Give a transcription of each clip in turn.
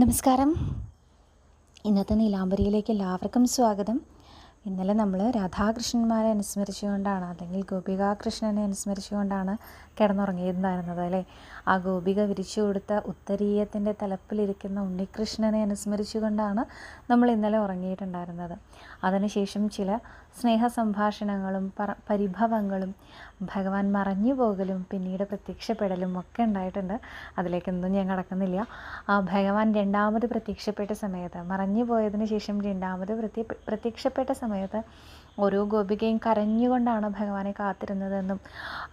നമസ്കാരം. ഇന്നത്തെ നീലാംബരിയിലേക്ക് എല്ലാവർക്കും സ്വാഗതം. ഇന്നലെ നമ്മൾ രാധാകൃഷ്ണന്മാരെ അനുസ്മരിച്ചുകൊണ്ടാണ് അല്ലെങ്കിൽ ഗോപികാകൃഷ്ണനെ അനുസ്മരിച്ചുകൊണ്ടാണ് കിടന്നുറങ്ങിയിരുന്നായിരുന്നത് അല്ലേ? ആ ഗോപിക വിരിച്ചു കൊടുത്ത ഉത്തരീയത്തിന്റെ തലപ്പിലിരിക്കുന്ന ഉണ്ണികൃഷ്ണനെ അനുസ്മരിച്ചുകൊണ്ടാണ് നമ്മൾ ഇന്നലെ ഉറങ്ങിയിട്ടുണ്ടായിരുന്നത്. അതിനുശേഷം ചില സ്നേഹ സംഭാഷണങ്ങളും പറ പരിഭവങ്ങളും ഭഗവാൻ മറഞ്ഞു പോകലും പിന്നീട് പ്രത്യക്ഷപ്പെടലും ഒക്കെ ഉണ്ടായിട്ടുണ്ട്. അതിലേക്കൊന്നും ഞാൻ കടക്കുന്നില്ല. ആ ഭഗവാൻ രണ്ടാമത് പ്രത്യക്ഷപ്പെട്ട സമയത്ത് മറഞ്ഞു പോയതിന് ശേഷം രണ്ടാമത് പ്രത്യ പ്രത്യക്ഷപ്പെട്ട സമയത്ത് ഓരോ ഗോപികയും കരഞ്ഞുകൊണ്ടാണ് ഭഗവാനെ കാത്തിരുന്നതെന്നും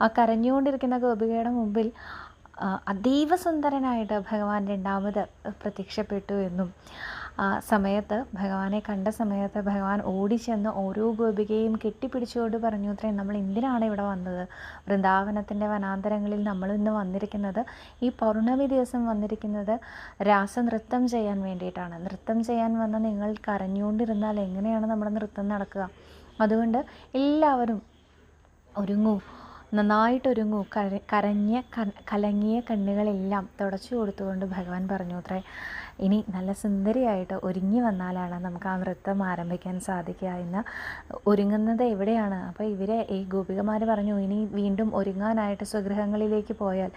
ആ കരഞ്ഞുകൊണ്ടിരിക്കുന്ന ഗോപികയുടെ മുമ്പിൽ അതീവ സുന്ദരനായിട്ട് ഭഗവാൻ രണ്ടാമത് പ്രത്യക്ഷപ്പെട്ടു എന്നും സമയത്ത് ഭഗവാനെ കണ്ട സമയത്ത് ഭഗവാൻ ഓടിച്ചെന്ന് ഓരോ ഗോപികയും കെട്ടിപ്പിടിച്ചുകൊണ്ട് പറഞ്ഞു അത്രയും നമ്മൾ എന്തിനാണ് ഇവിടെ വന്നത്? വൃന്ദാവനത്തിന്റെ വനാന്തരങ്ങളിൽ നമ്മൾ ഇന്ന് വന്നിരിക്കുന്നത് ഈ പൗർണമി ദിവസം വന്നിരിക്കുന്നത് രാസനൃത്തം ചെയ്യാൻ വേണ്ടിയിട്ടാണ്. നൃത്തം ചെയ്യാൻ വന്ന നിങ്ങൾ കരഞ്ഞുകൊണ്ടിരുന്നാൽ എങ്ങനെയാണ് നമ്മുടെ നൃത്തം നടക്കുക? അതുകൊണ്ട് എല്ലാവരും ഒരുങ്ങൂ. നന്നായിട്ട് ഒരുങ്ങൂ കര കരഞ്ഞ കലങ്ങിയ കണ്ണുകളെല്ലാം തുടച്ചു കൊടുത്തുകൊണ്ട് ഭഗവാൻ പറഞ്ഞു അത്രേ ഇനി നല്ല സുന്ദരിയായിട്ട് ഒരുങ്ങി വന്നാലാണ് നമുക്ക് ആ നൃത്തം ആരംഭിക്കാൻ സാധിക്കുക എന്ന്. ഒരുങ്ങുന്നത് എവിടെയാണ്? അപ്പോൾ ഇവരെ ഈ ഗോപികമാർ പറഞ്ഞു ഇനി വീണ്ടും ഒരുങ്ങാനായിട്ട് സ്വഗൃഹങ്ങളിലേക്ക് പോയാൽ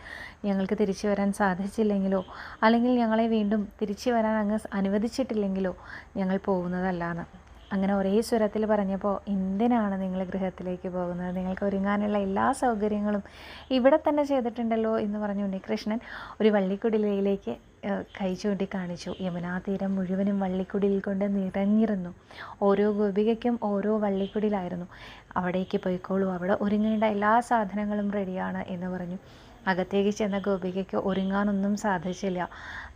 ഞങ്ങൾക്ക് തിരിച്ചു വരാൻ സാധിച്ചില്ലെങ്കിലോ? അല്ലെങ്കിൽ ഞങ്ങളെ വീണ്ടും തിരിച്ചു വരാൻ അങ്ങ് അനുവദിച്ചിട്ടില്ലെങ്കിലോ? ഞങ്ങൾ പോകുന്നതല്ലാന്ന്. അങ്ങനെ ഒരേ സ്വരത്തിൽ പറഞ്ഞപ്പോൾ എന്തിനാണ് നിങ്ങൾ ഗൃഹത്തിലേക്ക് പോകുന്നത്? നിങ്ങൾക്ക് ഒരുങ്ങാനുള്ള എല്ലാ സൗകര്യങ്ങളും ഇവിടെ തന്നെ ചെയ്തിട്ടുണ്ടല്ലോ എന്ന് പറഞ്ഞു ഉണ്ണികൃഷ്ണൻ ഒരു വള്ളിക്കുടിലയിലേക്ക് കൈ ചൂണ്ടി കാണിച്ചു. യമുനാ തീരം മുഴുവനും വള്ളിക്കുടിൽ കൊണ്ട് നിറഞ്ഞിരുന്നു. ഓരോ ഗോപികയ്ക്കും ഓരോ വള്ളിക്കുടിലായിരുന്നു അവിടേക്ക് പോയിക്കോളൂ. അവിടെ ഒരുങ്ങേണ്ട എല്ലാ സാധനങ്ങളും റെഡിയാണ് എന്ന് പറഞ്ഞു. അകത്തേക്ക് ചെന്ന ഗോപികയ്ക്ക് ഒരുങ്ങാനൊന്നും സാധിച്ചില്ല.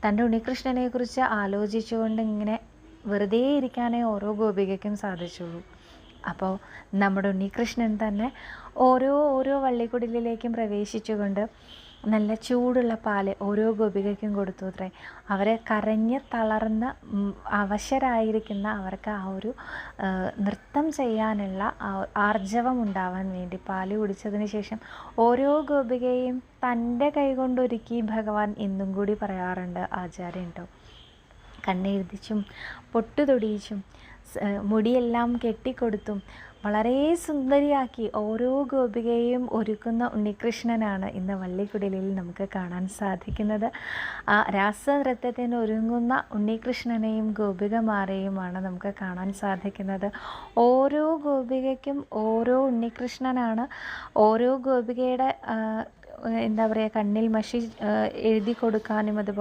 തന്റെ ഉണ്ണികൃഷ്ണനെക്കുറിച്ച് ആലോചിച്ചുകൊണ്ട് ഇങ്ങനെ വെറുതെ ഇരിക്കാനേ ഓരോ ഗോപികയ്ക്കും സാധിച്ചുള്ളൂ. അപ്പോൾ നമ്മുടെ ഉണ്ണികൃഷ്ണൻ തന്നെ ഓരോ ഓരോ വള്ളിക്കുടിലേക്കും പ്രവേശിച്ചുകൊണ്ട് നല്ല ചൂടുള്ള പാൽ ഓരോ ഗോപികയ്ക്കും കൊടുത്തു അത്രേ. അവരെ കരഞ്ഞ് തളർന്ന അവശരായിരിക്കുന്ന അവർക്ക് ആ ഒരു നൃത്തം ചെയ്യാനുള്ള ആർജവം ഉണ്ടാവാൻ വേണ്ടി പാൽ കുടിച്ചതിന് ശേഷം ഓരോ ഗോപികയും തന്റെ കൈകൊണ്ടൊരുക്കി ഭഗവാൻ എന്നും കൂടി പറയാറുണ്ട് ആചാര്യം കേട്ടോ കണ്ണെഴുതിച്ചും പൊട്ടുതൊടിയിച്ചും മുടിയെല്ലാം കെട്ടിക്കൊടുത്തും വളരെ സുന്ദരിയാക്കി ഓരോ ഗോപികയെയും ഒരുക്കുന്ന ഉണ്ണികൃഷ്ണനാണ് ഇന്ന് വള്ളിക്കുടലിൽ നമുക്ക് കാണാൻ സാധിക്കുന്നത്. ആ രാസനൃത്തത്തിന് ഒരുങ്ങുന്ന ഉണ്ണികൃഷ്ണനെയും ഗോപികമാരെയുമാണ് നമുക്ക് കാണാൻ സാധിക്കുന്നത്. ഓരോ ഗോപികയ്ക്കും ഓരോ ഉണ്ണികൃഷ്ണനാണ്. ഓരോ ഗോപികയുടെ എന്താ പറയുക കണ്ണിൽ മഷി എഴുതി കൊടുക്കാനും അതുപോലെ